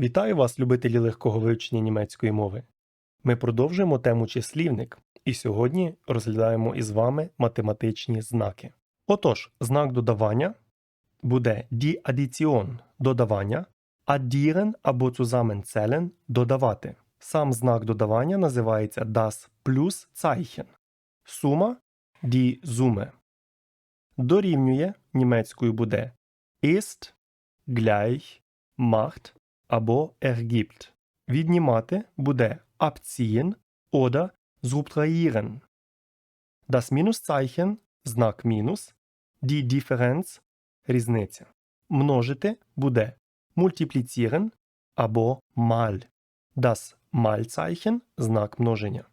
Вітаю вас, любителі легкого вивчення німецької мови. Ми продовжуємо тему числівник, і сьогодні розглядаємо із вами математичні знаки. Отож, знак додавання буде die Addition – додавання, addieren або zusammenzählen – додавати. Сам знак додавання називається das Pluszeichen. Сума die Summe. Дорівнює німецькою буде ist, gleich, macht або ergibt. Віднімати буде abziehen oder subtrahieren. Das Minuszeichen – знак мінус, die Differenz – різниця. Множити буде multiplizieren або mal. Das Malzeichen – знак множення.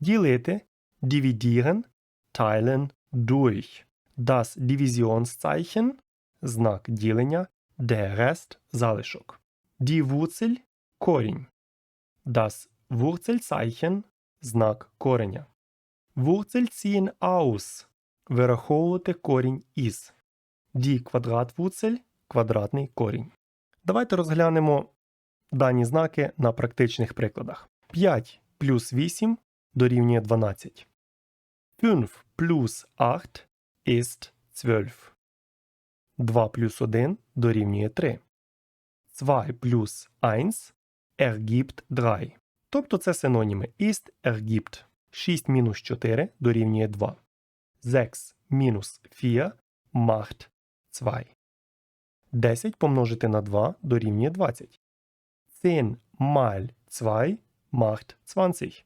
Ділити dividieren, teilen durch. Das Divisionszeichen – знак ділення, der Rest – залишок. Die Wurzel – корінь. Das Wurzelzeichen – знак кореня. Wurzel ziehen aus – вираховувати корінь із. Die Quadratwurzel – квадратний корінь. Давайте розглянемо дані знаки на практичних прикладах. 5 плюс 8 дорівнює 12. 5 плюс 8 ist 12. 2 плюс 1 дорівнює 3. 2 плюс 1 ergibt 3. Тобто це синоніми ist ergibt. 6 мінус 4 дорівнює 2. 6 мінус 4 macht 2. 10 помножити на 2 дорівнює 20. 10 mal 2 macht 20.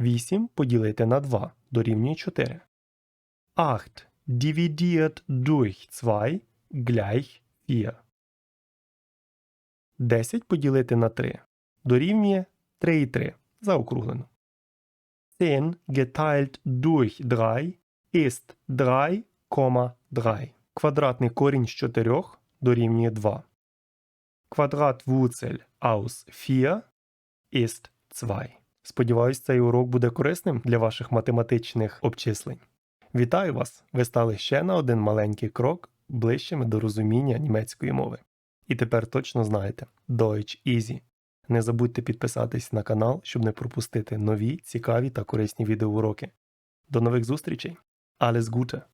8 поділити на 2 дорівнює 4. 8 dividiert durch 2 gleich 4. 10 поділити на 3 дорівнює 3,3 заокруглено. 10 geteilt durch 3 ist 3,3. Квадратний корінь з 4 дорівнює 2. Квадратвурцель aus 4 ist 2. Сподіваюсь, цей урок буде корисним для ваших математичних обчислень. Вітаю вас! Ви стали ще на один маленький крок ближчими до розуміння німецької мови. І тепер точно знаєте Deutsch Easy. Не забудьте підписатись на канал, щоб не пропустити нові, цікаві та корисні відеоуроки. До нових зустрічей! Alles Gute!